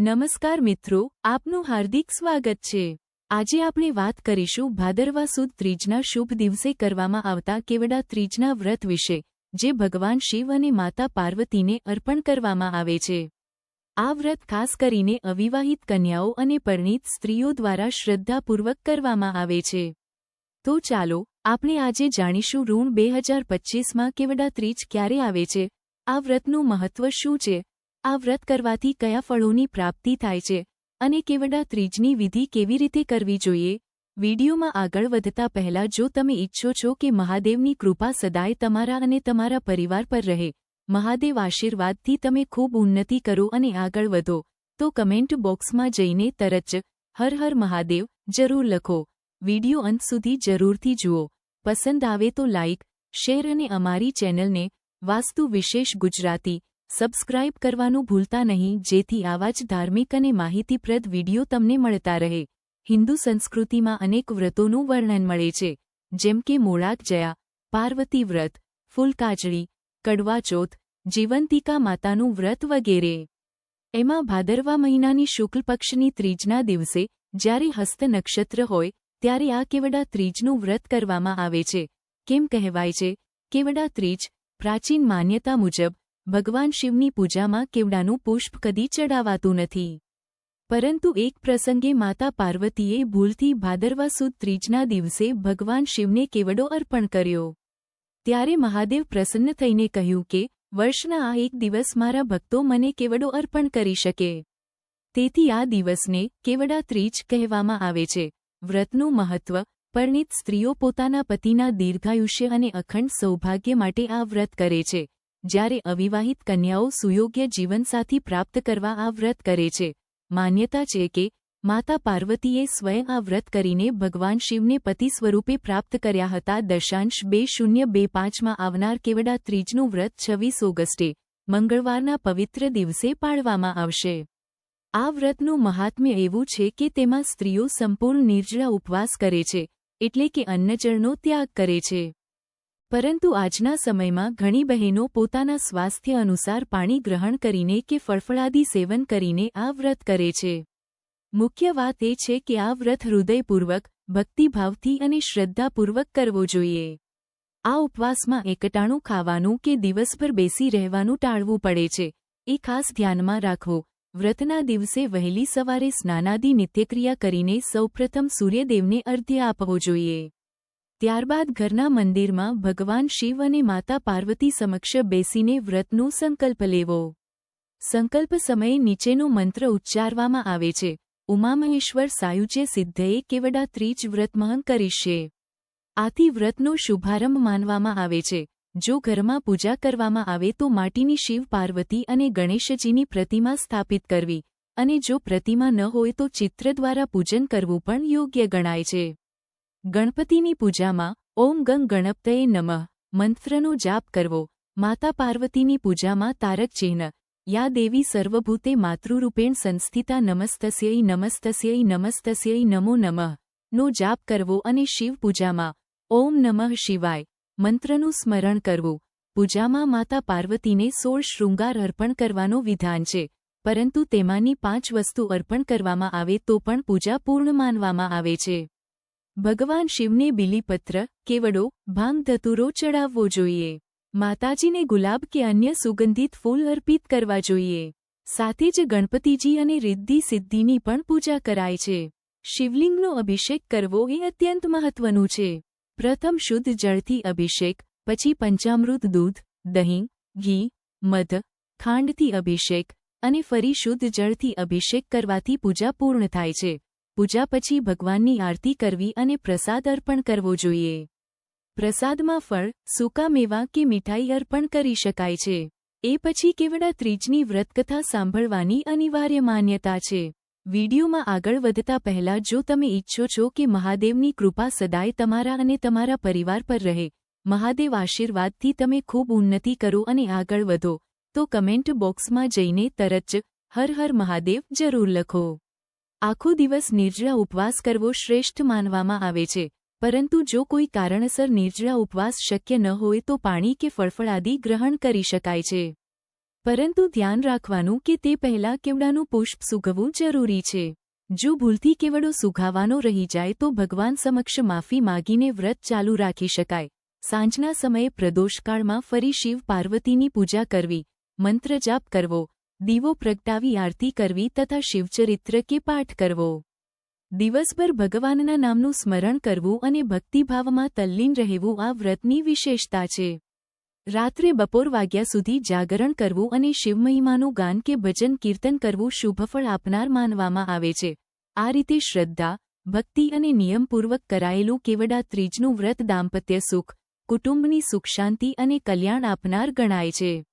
નમસ્કાર મિત્રો, આપનું હાર્દિક સ્વાગત છે. આજે આપણે વાત કરીશું ભાદરવા સુદ ત્રીજના શુભ દિવસે કરવામાં આવતા કેવડા ત્રીજના વ્રત વિશે, જે ભગવાન શિવ અને માતા પાર્વતીને અર્પણ કરવામાં આવે છે. આ વ્રત ખાસ કરીને અવિવાહિત કન્યાઓ અને પરિણીત સ્ત્રીઓ દ્વારા શ્રદ્ધાપૂર્વક કરવામાં આવે છે. તો ચાલો, આપણે આજે જાણીશું ઋણ બે હજાર પચ્ચીસમાં કેવડા ત્રીજ ક્યારે આવે છે? આ વ્રતનું મહત્વ શું છે? આ વ્રત કરવાથી કયા ફળોની પ્રાપ્તિ થાય છે અને કેવડા ત્રીજની વિધિ કેવી રીતે કરવી જોઈએ? વિડીયોમાં આગળ વધતા પહેલા જો તમે ઈચ્છો છો કે મહાદેવની કૃપા સદાય તમારા અને તમારા પરિવાર પર રહે, મહાદેવ આશીર્વાદથી તમે ખૂબ ઉન્નતિ કરો અને આગળ વધો, તો કમેન્ટ બોક્સમાં જઈને તરત જ, હર હર મહાદેવ જરૂર લખો. વીડિયો અંત સુધી જરૂરથી જુઓ. પસંદ આવે તો લાઇક શેર અને અમારી ચેનલને, વાસ્તુ વિશેષ ગુજરાતી સબસ્ક્રાઇબ કરવાનું ભૂલતા નહીં, જેથી આવા જ ધાર્મિક અને માહિતીપ્રદ વીડિયો તમને મળતા રહે. હિન્દુ સંસ્કૃતિમાં અનેક વ્રતોનું વર્ણન મળે છે, જેમ કે મોળાક જયા, પાર્વતી વ્રત, ફૂલકાજળી કડવાચોથ જીવંતિકા માતાનું વ્રત વગેરે. એમાં ભાદરવા મહિનાની શુક્લ પક્ષની ત્રીજના દિવસે, જ્યારે હસ્ત નક્ષત્ર હોય, ત્યારે આ કેવડા ત્રીજનું વ્રત કરવામાં આવે છે. કેમ કહેવાય છે? કેવડા ત્રીજ પ્રાચીન માન્યતા મુજબ ભગવાન શિવની પૂજામાં કેવડાનું પુષ્પ કદી ચડાવાતું નથી. પરંતુ એક પ્રસંગે માતા પાર્વતીએ ભૂલથી ભાદરવા સુદ ત્રીજના દિવસે ભગવાન શિવને કેવડો અર્પણ કર્યો. ત્યારે મહાદેવ પ્રસન્ન થઈને કહ્યું કે, વર્ષના આ એક દિવસ મારા ભક્તો મને કેવડો અર્પણ કરી શકે. તેથી આ દિવસને કેવડા ત્રીજ કહેવામાં આવે છે. વ્રતનું મહત્વ, પરણિત સ્ત્રીઓ પોતાના પતિના દીર્ઘાયુષ્ય અને અખંડ સૌભાગ્ય માટે આ વ્રત કરે છે. જ્યારે અવિવાહિત કન્યાઓ સુયોગ્ય જીવનસાથી પ્રાપ્ત કરવા આ વ્રત કરે છે, માન્યતા છે કે માતા પાર્વતીએ સ્વયં આ વ્રત કરીને ભગવાન શિવને પતિ સ્વરૂપે પ્રાપ્ત કર્યા હતા. દશાંશ બે શૂન્ય બે પાંચમાં આવનાર કેવડા ત્રીજનું વ્રત છવ્વીસ ઓગસ્ટે, મંગળવારના પવિત્ર દિવસે પાળવામાં આવશે. આ વ્રતનું મહાત્મ્ય એવું છે કે તેમાં સ્ત્રીઓ સંપૂર્ણ નિર્જળા ઉપવાસ કરે છે, એટલે કે અન્નજળનો ત્યાગ કરે છે. પરંતુ આજના સમયમાં ઘણી બહેનો પોતાના સ્વાસ્થ્ય અનુસાર પાણી ગ્રહણ કરીને કે ફળફળાદી સેવન કરીને આ વ્રત કરે છે. મુખ્ય વાત એ છે કે આ વ્રત હૃદયપૂર્વક, ભક્તિભાવથી અને શ્રદ્ધાપૂર્વક કરવો જોઈએ. આ ઉપવાસમાં એકટાણું ખાવાનું કે દિવસભર બેસી રહેવાનું ટાળવું પડે છે. એ ખાસ ધ્યાનમાં રાખવું વ્રતના દિવસે વહેલી સવારે સ્નાનાદી નિત્યક્રિયા કરીને સૌપ્રથમ સૂર્યદેવને અર્ધ્ય આપવો જોઈએ. ત્યારબાદ ઘરના મંદિરમાં ભગવાન શિવ અને માતા પાર્વતી સમક્ષ બેસીને વ્રતનો સંકલ્પ લેવો. સંકલ્પ સમયે નીચેનો મંત્ર ઉચ્ચારવામાં આવે છે, ઉમામહેશ્વર સાયુજ્ય સિદ્ધએ કેવડા ત્રીજ વ્રતમહન કરીશે આથી વ્રતનો શુભારંભ માનવામાં આવે છે, જો ઘરમાં પૂજા કરવામાં આવે તો માટીની શિવ પાર્વતી અને ગણેશજીની પ્રતિમા સ્થાપિત કરવી, અને જો પ્રતિમા ન હોય તો ચિત્ર દ્વારા પૂજન કરવું પણ યોગ્ય ગણાય છે. ગણપતિની પૂજામાં ઓમ ગંગ ગણપતયે નમઃ. મંત્રનો જાપ કરવો. માતા પાર્વતીની પૂજામાં તારક ચિહ્ન. યા દેવી સર્વભૂતે માતૃરૂપેણ સંસ્થિતા નમસ્તસ્યૈ નમસ્તસ્યૈ નમસ્તસ્યૈ નમો નમઃ. નો જાપ કરવો અને શિવ પૂજામાં ઓમ નમઃ શિવાય. મંત્રનું સ્મરણ કરવું. પૂજામાં માતા પાર્વતીને સોળ શૃંગાર અર્પણ કરવાનો વિધાન છે. પરંતુ તેમાંની પાંચ વસ્તુ અર્પણ કરવામાં આવે તો પણ પૂજા પૂર્ણ માનવામાં આવે છે. ભગવાન શિવને બિલીપત્ર, કેવડો, ભાંગ ધતુરો ચડાવવો જોઈએ. માતાજીને ગુલાબ કે અન્ય સુગંધિત ફૂલ અર્પિત કરવા જોઈએ. સાથે જ ગણપતિજી અને રિદ્ધિ સિદ્ધિની પણ પૂજા કરાય છે. શિવલિંગનો અભિષેક કરવો એ અત્યંત મહત્વનું છે. પ્રથમ શુદ્ધ જળથી અભિષેક, પછી પંચામૃત દૂધ, દહીં, ઘી, મધ, ખાંડથી અભિષેક અને ફરી શુદ્ધ જળથી અભિષેક કરવાથી પૂજા પૂર્ણ થાય છે. પૂજા પછી ભગવાનની આરતી કરવી અને પ્રસાદ અર્પણ કરવો જોઈએ. પ્રસાદમાં ફળ, સૂકા મેવા કે મીઠાઈ અર્પણ કરી શકાય છે. એ પછી કેવડા ત્રીજની વ્રતકથા સાંભળવાની અનિવાર્ય માન્યતા છે. વિડીયોમાં આગળ વધતા પહેલા જો તમે ઈચ્છો છો કે મહાદેવની કૃપા સદાય તમારા અને તમારા પરિવાર પર રહે, મહાદેવ આશીર્વાદથી તમે ખૂબ ઉન્નતિ કરો અને આગળ વધો, તો કમેન્ટ બોક્સમાં જઈને તરત જ, હર હર મહાદેવ જરૂર લખો. આખો દિવસ નિર્જળા ઉપવાસ કરવો શ્રેષ્ઠ માનવામાં આવે છે. પરંતુ જો કોઈ કારણસર નિર્જળા ઉપવાસ શક્ય ન હોય તો પાણી કે ફળફળાદી ગ્રહણ કરી શકાય છે. પરંતુ ધ્યાન રાખવાનું કે તે પહેલાં કેવડાનું પુષ્પ સૂકવવું જરૂરી છે. જો ભૂલથી કેવડો સુઘાવાનો રહી જાય તો ભગવાન સમક્ષ માફી માગીને વ્રત ચાલુ રાખી શકાય. સાંજના સમયે પ્રદોષકાળમાં ફરી શિવ પાર્વતીની પૂજા કરવી. મંત્ર જાપ કરવો. દીવો પ્રગટાવી આરતી કરવી તથા શિવચરિત્ર કે પાઠ કરવો. દિવસભર ભગવાનના નામનું સ્મરણ કરવું અને ભક્તિભાવમાં તલ્લીન રહેવું આ વ્રતની વિશેષતા છે. રાત્રે બપોર વાગ્યા સુધી જાગરણ કરવું અને શિવમહિમાનું ગાન કે ભજન કીર્તન કરવું શુભફળ આપનાર માનવામાં આવે છે. આ રીતે શ્રદ્ધા, ભક્તિ અને નિયમપૂર્વક કરાયેલું કેવડા ત્રીજનું વ્રત દાંપત્ય સુખ, કુટુંબની સુખ શાંતિ અને કલ્યાણ આપનાર ગણાય છે.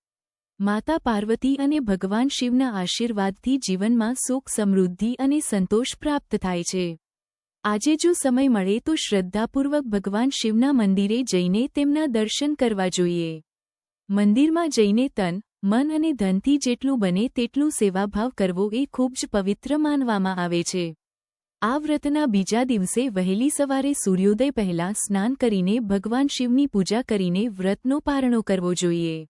માતા પાર્વતી અને ભગવાન શિવના આશીર્વાદથી જીવનમાં સુખ, સમૃદ્ધિ અને સંતોષ પ્રાપ્ત થાય છે. આજે જો સમય મળે તો શ્રદ્ધાપૂર્વક ભગવાન શિવના મંદિરે જઈને તેમના દર્શન કરવા જોઈએ. મંદિરમાં જઈને તન, મન અને ધનથી જેટલું બને તેટલું સેવાભાવ કરવો એ ખૂબ જ પવિત્ર માનવામાં આવે છે. આ વ્રતના બીજા દિવસે વહેલી સવારે સૂર્યોદય પહેલાં સ્નાન કરીને ભગવાન શિવની પૂજા કરીને વ્રતનો પારણો કરવો જોઈએ.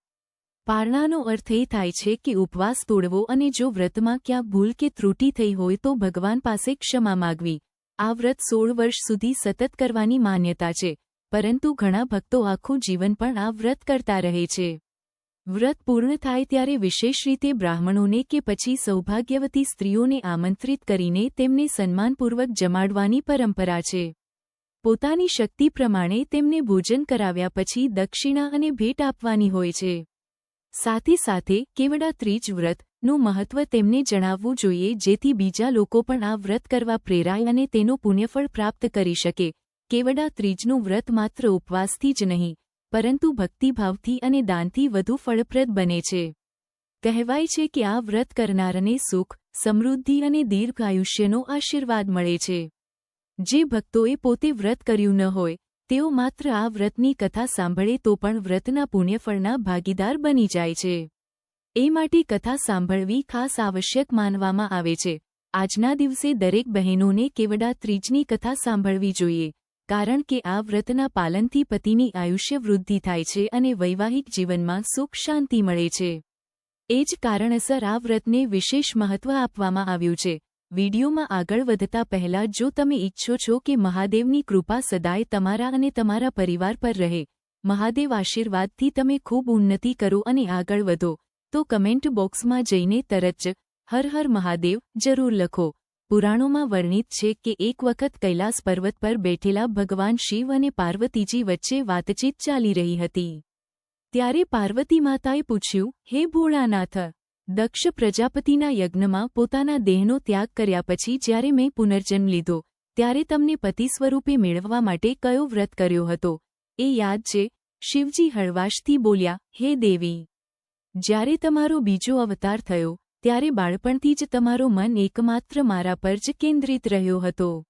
પારણાનો અર્થ એ થાય છે કે ઉપવાસ તોડવો અને જો વ્રતમાં ક્યાં ભૂલ કે ત્રુટિ થઈ હોય તો ભગવાન પાસે ક્ષમા માગવી. આ વ્રત સોળ વર્ષ સુધી સતત કરવાની માન્યતા છે, પરંતુ ઘણા ભક્તો આખું જીવન પણ આ વ્રત કરતા રહે છે. વ્રત પૂર્ણ થાય ત્યારે વિશેષ રીતે બ્રાહ્મણોને કે પછી સૌભાગ્યવતી સ્ત્રીઓને આમંત્રિત કરીને તેમને સન્માનપૂર્વક જમાડવાની પરંપરા છે. પોતાની શક્તિ પ્રમાણે તેમને ભોજન કરાવ્યા પછી દક્ષિણા અને ભેટ આપવાની હોય છે. સાથે સાથે કેવડા ત્રીજ વ્રતનું મહત્વ તેમને જણાવવું જોઈએ જેથી બીજા લોકો પણ આ વ્રત કરવા પ્રેરાય અને તેનો પુણ્યફળ પ્રાપ્ત કરી શકે. કેવડા ત્રીજનું વ્રત માત્ર ઉપવાસથી જ નહીં, પરંતુ ભક્તિભાવથી અને દાનથી વધુ ફળપ્રદ બને છે. કહેવાય છે કે આ વ્રત કરનારને સુખ, સમૃદ્ધિ અને દીર્ઘ આયુષ્યનો આશીર્વાદ મળે છે. જે ભક્તોએ પોતે વ્રત કર્યું ન હોય તેઓ માત્ર આ વ્રતની કથા સાંભળે તો પણ વ્રતના પુણ્યફળના ભાગીદાર બની જાય છે. એ માટે કથા સાંભળવી ખાસ આવશ્યક માનવામાં આવે છે. આજના દિવસે દરેક બહેનોને કેવડા ત્રીજની કથા સાંભળવી જોઈએ, કારણ કે આ વ્રતના પાલનથી પતિની આયુષ્ય વૃદ્ધિ થાય છે અને વૈવાહિક જીવનમાં સુખ શાંતિ મળે છે. એ જ કારણસર આ વ્રતને વિશેષ મહત્વ આપવામાં આવ્યું છે. વિડીયોમાં આગળ વધતા પહેલા જો તમે ઈચ્છો છો કે મહાદેવની કૃપા સદાય તમારા અને તમારા પરિવાર પર રહે, મહાદેવ આશીર્વાદથી તમે ખૂબ ઉન્નતિ કરો અને આગળ વધો, તો કમેન્ટ બોક્સમાં જઈને તરત હર હર મહાદેવ જરૂર લખો. પુરાણોમાં વર્ણિત છે કે એક વખત કૈલાસ પર્વત પર બેઠેલા ભગવાન શિવ અને પાર્વતીજી વચ્ચે વાતચીત ચાલી રહી હતી. ત્યારે પાર્વતી માતાએ પૂછ્યું, હે ભોળાનાથ દક્ષ પ્રજાપતિના યજ્ઞમાં પોતાના દેહનો ત્યાગ કર્યા પછી જ્યારે મેં પુનર્જન્મ લીધો, ત્યારે તમને પતિ સ્વરૂપે મેળવવા માટે કયો વ્રત કર્યો હતો? એ યાદ છે, શિવજી હળવાશથી બોલ્યા, હે દેવી! જ્યારે તમારો બીજો અવતાર થયો, ત્યારે બાળપણથી જ તમારો મન એકમાત્ર મારા પર જ કેન્દ્રિત રહ્યો હતો.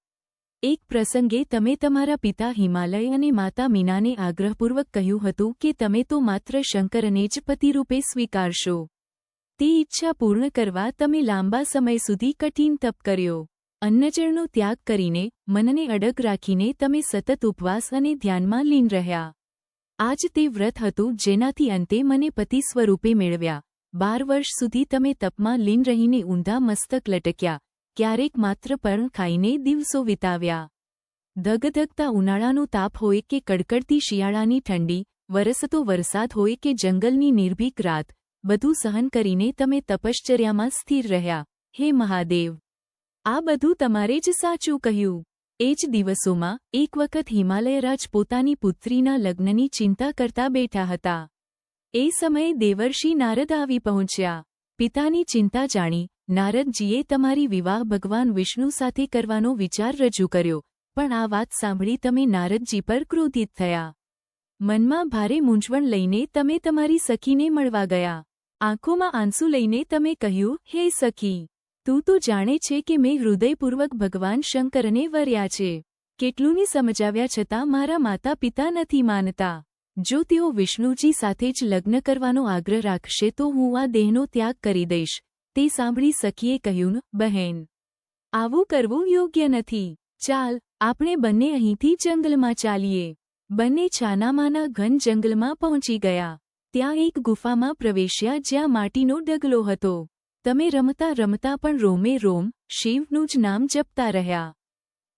એક પ્રસંગે તમે તમારા પિતા હિમાલય અને માતા મીનાને આગ્રહપૂર્વક કહ્યું હતું કે તમે તો માત્ર શંકરને જ પતિરૂપે સ્વીકારશો. તે ઈચ્છા પૂર્ણ કરવા તમે લાંબા સમય સુધી કઠિન તપ કર્યો. અન્નજળનો ત્યાગ કરીને મનને અડગ રાખીને તમે સતત ઉપવાસ અને ધ્યાનમાં લીન રહ્યા. આજ તે વ્રત હતું જેનાથી અંતે મને પતિ સ્વરૂપે મેળવ્યા. બાર વર્ષ સુધી તમે તપમાં લીન રહીને ઊંધા મસ્તક લટક્યા. ક્યારેક માત્ર પણ ખાઈને દિવસો વિતાવ્યા. ધગધગતા ઉનાળાનો તાપ હોય કે કડકડતી શિયાળાની ઠંડી, વરસતો વરસાદ હોય કે જંગલની નિર્ભીક રાત બધું સહન કરીને તમે તપશ્ચર્યામાં સ્થિર રહ્યા. હે મહાદેવ! આ બધું તમારે જ સાચું કહ્યું. એ જ દિવસોમાં એક વખત હિમાલયરાજ પોતાની પુત્રીના લગ્નની ચિંતા કરતા બેઠા હતા. એ સમયે દેવર્ષિ નારદ આવી પહોંચ્યા. પિતાની ચિંતા જાણી નારદજીએ તમારી વિવાહ ભગવાન વિષ્ણુ સાથે કરવાનો વિચાર રજૂ કર્યો. પણ આ વાત સાંભળી તમે નારદજી પર ક્રોધિત થયા. મનમાં ભારે મૂંઝવણ લઈને તમે તમારી સખીને મળવા ગયા. આંખોમાં આંસુ લઈને તમે કહ્યું, હે સખી, તું તો જાણે છે કે મેં હૃદયપૂર્વક ભગવાન શંકરને વર્યા છે. કેટલુંની સમજાવ્યા છતાં મારા માતા પિતા નથી માનતા. જો તેઓ વિષ્ણુજી સાથે જ લગ્ન કરવાનો આગ્રહ રાખશે તો હું આ દેહનો ત્યાગ કરી દઈશ. તે સાંભળી સખીએ કહ્યું, બહેન, આવું કરવું યોગ્ય નથી. ચાલ, આપણે બંને અહીંથી જંગલમાં ચાલીએ. બંને છાનામાના ઘન જંગલમાં પહોંચી ગયા. ત્યાં એક ગુફામાં પ્રવેશ્યા જ્યાં માટીનો ડગલો હતો. તમે રમતા રમતા પણ રોમે રોમ, શિવનું જ નામ જપતા રહ્યા.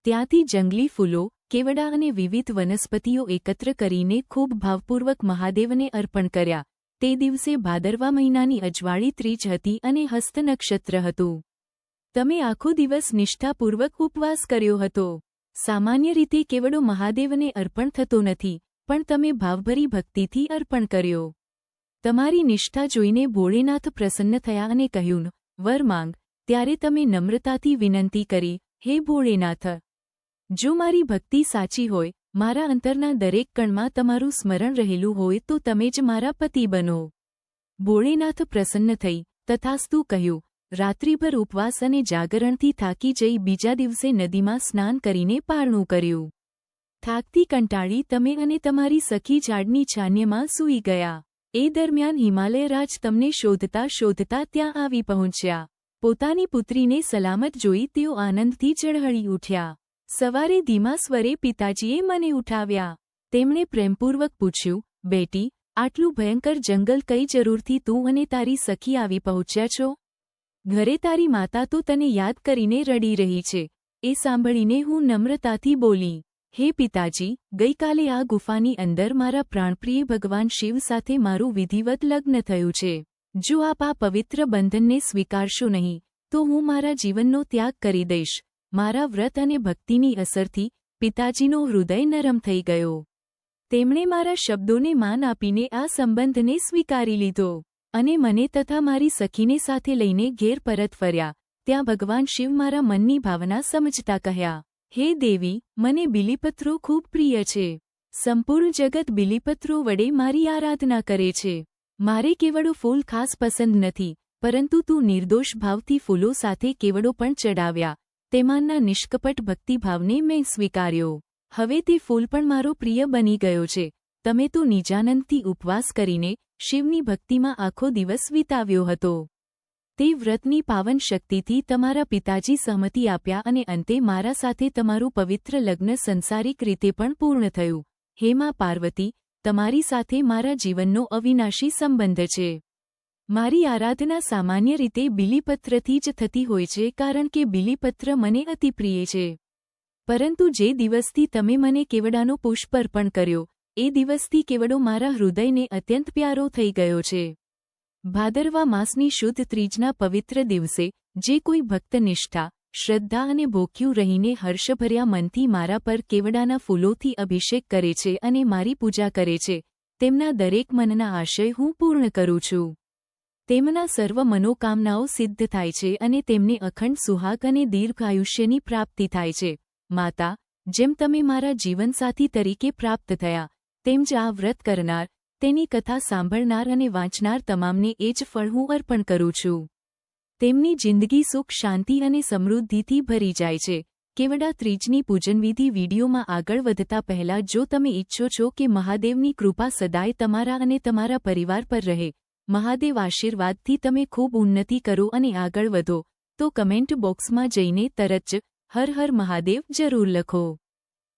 ત્યાંથી જંગલી ફૂલો, કેવડા અને વિવિધ વનસ્પતિઓ એકત્ર કરીને ખૂબ ભાવપૂર્વક મહાદેવને અર્પણ કર્યા. તે દિવસે ભાદરવા મહિનાની અજવાળી ત્રીજ હતી અને હસ્ત નક્ષત્ર હતું. તમે આખો દિવસ નિષ્ઠાપૂર્વક ઉપવાસ કર્યો હતો. સામાન્ય રીતે કેવડો મહાદેવને અર્પણ થતો નથી, પણ તમે ભાવભરી ભક્તિથી અર્પણ કર્યો. તમારી નિષ્ઠા જોઈને ભોળેનાથ પ્રસન્ન થયા અને કહ્યું, વર માંગ, ત્યારે તમે નમ્રતાથી વિનંતી કરી, હે ભોળેનાથ. જો મારી ભક્તિ સાચી હોય, મારા અંતરના દરેક કણમાં તમારું સ્મરણ રહેલું હોય તો તમે જ મારા પતિ બનો. ભોળેનાથ પ્રસન્ન થઈ તથાસ્તુ કહ્યું રાત્રિભર ઉપવાસ અને જાગરણથી થાકી જઈ બીજા દિવસે નદીમાં સ્નાન કરીને પારણું કર્યું. થાકતી કંટાળી તમે અને તમારી સખી ઝાડની છાન્યમાં સૂઈ ગયા. એ દરમિયાન હિમાલયરાજ તમને શોધતા શોધતા ત્યાં આવી પહોંચ્યા. પોતાની પુત્રીને સલામત જોઈ તેઓ આનંદથી ચળહળી ઉઠ્યા. સવારે ધીમા સ્વરે પિતાજીએ મને ઉઠાવ્યા. તેમણે પ્રેમપૂર્વક પૂછ્યું, બેટી, આટલું ભયંકર જંગલ કઈ જરૂરથી તું અને તારી સખી આવી પહોંચ્યા છો? ઘરે તારી માતા તો તને યાદ કરીને રડી રહી છે. એ સાંભળીને હું નમ્રતાથી બોલી, હે પિતાજી, ગઈકાલે આ ગુફાની અંદર મારા પ્રાણપ્રિય ભગવાન શિવ સાથે મારું વિધિવત લગ્ન થયું છે. જો આપ આ પવિત્ર બંધનને સ્વીકારશો નહીં, તો હું મારા જીવનનો ત્યાગ કરી દઈશ. મારા વ્રત અને ભક્તિની અસરથી પિતાજીનો હૃદય નરમ થઈ ગયો. તેમણે મારા શબ્દોને માન આપીને આ સંબંધને સ્વીકારી લીધો. અને મને તથા મારી સખીને સાથે લઈને ઘેર પરત ફર્યા. ત્યાં ભગવાન શિવ મારા મનની ભાવના સમજતા કહ્યા, હે દેવી, મને બિલીપત્રો ખૂબ પ્રિય છે. સંપૂર્ણ જગત બિલીપત્રો વડે મારી આરાધના કરે છે. મારે કેવડો ફૂલ ખાસ પસંદ નથી, પરંતુ તું નિર્દોષ ભાવથી ફૂલો સાથે કેવડો પણ ચડાવ્યા. તેમાંના નિષ્કપટ ભક્તિભાવને મેં સ્વીકાર્યો. હવે તે ફૂલ પણ મારો પ્રિય બની ગયો છે. તમે તો નિજાનંદથી ઉપવાસ કરીને શિવની ભક્તિમાં આખો દિવસ વિતાવ્યો હતો. તે વ્રતની પાવન શક્તિથી તમારા પિતાજી સહમતિ આપ્યા અને અંતે મારા સાથે તમારું પવિત્ર લગ્ન સંસારિક રીતે પણ પૂર્ણ થયું. હે માં પાર્વતી, તમારી સાથે મારા જીવનનો અવિનાશી સંબંધ છે. મારી આરાધના સામાન્ય રીતે બિલીપત્રથી જ થતી હોય છે કારણ કે બિલીપત્ર મને અતિપ્રિય છે. પરંતુ જે દિવસથી તમે મને કેવડાનો પુષ્પ અર્પણ કર્યો એ દિવસથી કેવડો મારા હૃદયને અત્યંત પ્યારો થઈ ગયો છે. ભાદરવા માસની શુદ્ધ ત્રીજના પવિત્ર દિવસે, જે કોઈ ભક્તનિષ્ઠા શ્રદ્ધા અને ભોખ્યું રહીને હર્ષભર્યા મનથી મારા પર કેવડાના ફૂલોથી અભિષેક કરે છે અને મારી પૂજા કરે છે, તેમના દરેક મનના આશય હું પૂર્ણ કરું છું. તેમના સર્વ મનોકામનાઓ સિદ્ધ થાય છે અને તેમને અખંડ સુહાગ અને દીર્ઘાયુષ્યની પ્રાપ્તિ થાય છે. માતા, જેમ તમે મારા જીવનસાથી તરીકે પ્રાપ્ત થયા તેમ જ આ વ્રત કરનાર, તેની કથા સાંભળનાર અને વાંચનાર તમામને એ જ ફળ હું અર્પણ કરું છું. તેમની જિંદગી સુખ, શાંતિ અને સમૃદ્ધિથી ભરી જાય છે. કેવડા ત્રીજની પૂજનવિધિ વિડીયોમાં આગળ વધતા પહેલા જો તમે ઈચ્છો છો કે મહાદેવની કૃપા સદાય તમારા અને તમારા પરિવાર પર રહે, મહાદેવ આશીર્વાદથી તમે ખૂબ ઉન્નતિ કરો અને આગળ વધો, તો કમેન્ટ બોક્સમાં જઈને તરત જ, હર હર મહાદેવ જરૂર લખો.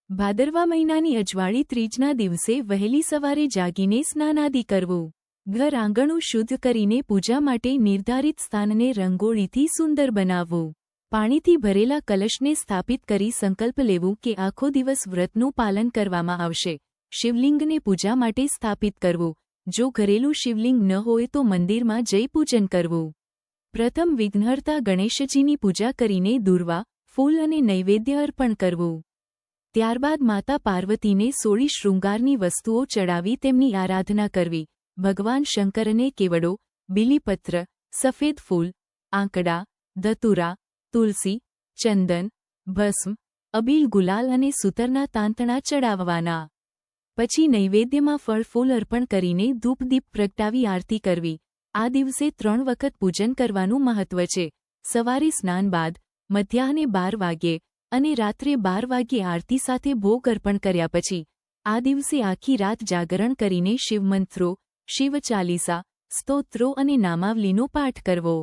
ભાદરવા મહિનાની અજવાળી ત્રીજના દિવસે વહેલી સવારે જાગીને સ્નાનાદિ કરવું. ઘર આંગણું શુદ્ધ કરીને પૂજા માટે નિર્ધારિત સ્થાનને રંગોળીથી સુંદર બનાવવું. પાણીથી ભરેલા કલશને સ્થાપિત કરી સંકલ્પ લેવું કે આખો દિવસ વ્રતનું પાલન કરવામાં આવશે. શિવલિંગને પૂજા માટે સ્થાપિત કરવું. જો ઘરેલું શિવલિંગ ન હોય તો મંદિરમાં જઈ પૂજન કરવું. પ્રથમ વિઘ્નહર્તા ગણેશજીની પૂજા કરીને દુર્વા, ફૂલ અને નૈવેદ્ય અર્પણ કરવું. ત્યારબાદ માતા પાર્વતીને સોળી શૃંગારની વસ્તુઓ ચડાવી તેમની આરાધના કરવી. ભગવાન શંકરને કેવડો, બિલીપત્ર, સફેદ ફૂલ, આંકડા, ધતુરા, તુલસી, ચંદન, ભસ્મ, અબીલ ગુલાલ અને સૂતરના તાંતણા ચડાવવાના. પછી નૈવેદ્યમાં ફળ ફૂલ અર્પણ કરીને ધૂપદીપ પ્રગટાવી આરતી કરવી. આ દિવસે ત્રણ વખત પૂજન કરવાનું મહત્વ છે. સવારે સ્નાન બાદ, મધ્યાહને બાર વાગ્યે અને રાત્રે બાર વાગ્યે આરતી સાથે ભોગ અર્પણ કર્યા પછી, આ દિવસે આખી રાત જાગરણ કરીને શિવમંત્રો શિવ ચાલીસા સ્તોત્રો અને નામાવલીનો પાઠ કરવો.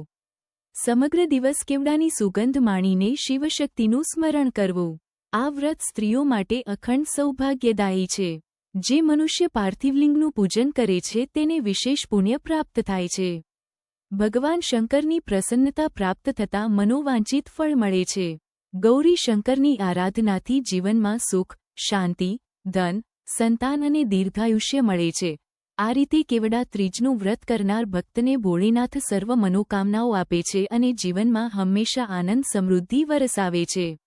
સમગ્ર દિવસ કેવડાની સુગંધ માણીને શિવશક્તિનું સ્મરણ કરવું. આ વ્રત સ્ત્રીઓ માટે અખંડ સૌભાગ્યદાયી છે. જે મનુષ્ય પાર્થિવલિંગનું પૂજન કરે છે તેને વિશેષ પુણ્ય પ્રાપ્ત થાય છે. ભગવાન શંકરની પ્રસન્નતા પ્રાપ્ત થતાં મનોવાંચિત ફળ મળે છે. ગૌરી શંકરની આરાધનાથી જીવનમાં સુખ, શાંતિ, ધન, સંતાન અને દીર્ઘાયુષ્ય મળે છે. આ રીતે કેવડા ત્રીજનું વ્રત કરનાર ભક્તને ભોળીનાથ સર્વ મનોકામનાઓ આપે છે અને જીવનમાં હંમેશા આનંદ સમૃદ્ધિ વરસાવે છે.